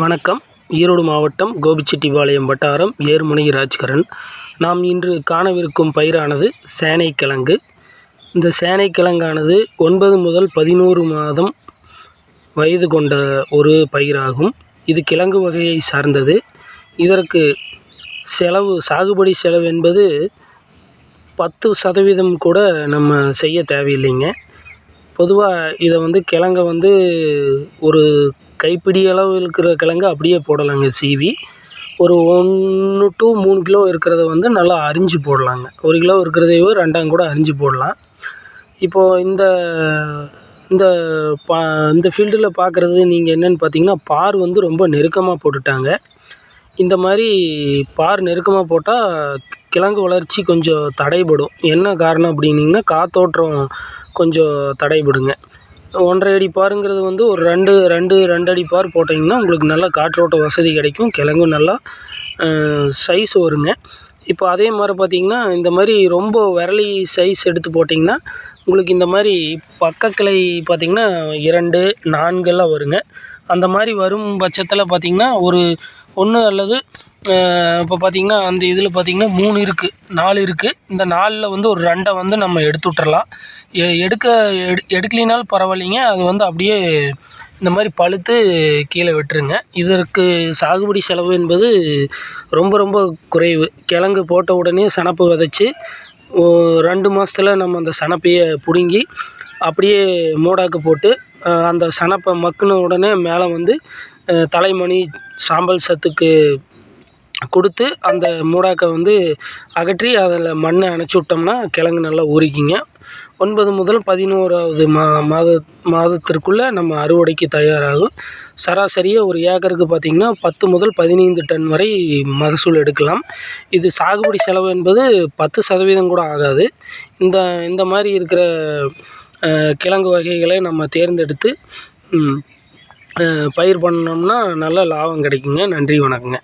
வணக்கம். ஈரோடு மாவட்டம் கோபிச்செட்டிபாளையம் வட்டாரம் ஏர்முனை ராஜ்கரன். நாம் இன்று காணவிருக்கும் பயிரானது சேனைக்கிழங்கு. இந்த சேனைக்கிழங்கானது ஒன்பது முதல் பதினோரு மாதம் வயது கொண்ட ஒரு பயிராகும். இது கிழங்கு வகையை சார்ந்தது. இதற்கு செலவு சாகுபடி செலவு என்பது பத்து சதவீதம் கூட நம்ம செய்ய தேவையில்லைங்க. பொதுவாக இதை வந்து கிழங்க வந்து ஒரு கைப்பிடி அளவு இருக்கிற கிழங்கு அப்படியே போடலாங்க சீவி. ஒரு ஒன்று டு மூணு கிலோ இருக்கிறத வந்து நல்லா அரிஞ்சு போடலாங்க. ஒரு கிலோ இருக்கிறதையோ ரெண்டாம் கூட அரிஞ்சு போடலாம். இப்போது இந்த இந்த பா இந்த ஃபீல்டில் பார்க்குறது நீங்கள் என்னென்னு பார்த்தீங்கன்னா பார் வந்து ரொம்ப நெருக்கமாக போட்டுட்டாங்க. இந்த மாதிரி பார் நெருக்கமாக போட்டால் கிழங்கு வளர்ச்சி கொஞ்சம் தடைபடும். என்ன காரணம் அப்படின்னீங்கன்னா காத்தோட்டம் கொஞ்சம் தடைபடுங்க. ஒன்றரை அடி பாருங்கிறது வந்து ஒரு ரெண்டு ரெண்டு ரெண்டு அடி பார் போட்டிங்கன்னா உங்களுக்கு நல்லா காற்றோட்ட வசதி கிடைக்கும். கிழங்கும் நல்லா சைஸ் வருங்க. இப்போ அதே மாதிரி பார்த்தீங்கன்னா இந்த மாதிரி ரொம்ப விரலி சைஸ் எடுத்து போட்டிங்கன்னா உங்களுக்கு இந்த மாதிரி பக்கக்கிளை பார்த்தீங்கன்னா இரண்டு நான்கெல்லாம் வருங்க. அந்த மாதிரி வரும் பட்சத்தில் பார்த்தீங்கன்னா ஒரு ஒன்று அல்லது இப்போ பார்த்தீங்கன்னா அந்த இதில் பார்த்தீங்கன்னா மூணு இருக்குது நாலு இருக்குது இந்த நாலில் வந்து ஒரு ரெண்டை வந்து நம்ம எடுத்து விட்றலாம் எடுக்க எடு எடுக்கலைனாலும் பரவாயில்லைங்க. அது வந்து அப்படியே இந்த மாதிரி பழுத்து கீழே விட்டுருங்க. இதற்கு சாகுபடி செலவு என்பது ரொம்ப ரொம்ப குறைவு. கிழங்கு போட்ட உடனே சணப்பு விதைச்சி ஓ ரெண்டு மாதத்துல நம்ம அந்த சணப்பையை பிடுங்கி அப்படியே மூடாக்கு போட்டு அந்த சணப்பை மக்குன உடனே மேலே வந்து தலைமணி சாம்பல் சத்துக்கு கொடுத்து அந்த மூடாக்கை வந்து அகற்றி அதில் மண்ணை அணைச்சி விட்டோம்னா கிழங்கு நல்லா ஊறிக்குங்க ஒன்பது முதல் பதினோராவது மா மாத மாதத்திற்குள்ளே நம்ம அறுவடைக்கு தயாராகும். சராசரியாக ஒரு ஏக்கருக்கு பார்த்திங்கன்னா பத்து முதல் பதினைந்து டன் வரை மகசூல் எடுக்கலாம். இது சாகுபடி செலவு என்பது பத்து சதவீதம் கூட ஆகாது. இந்த இந்த மாதிரி இருக்கிற கிழங்கு வகைகளை நம்ம தேர்ந்தெடுத்து பயிர் பண்ணோம்னா நல்ல லாபம் கிடைக்குங்க. நன்றி வணக்கங்க.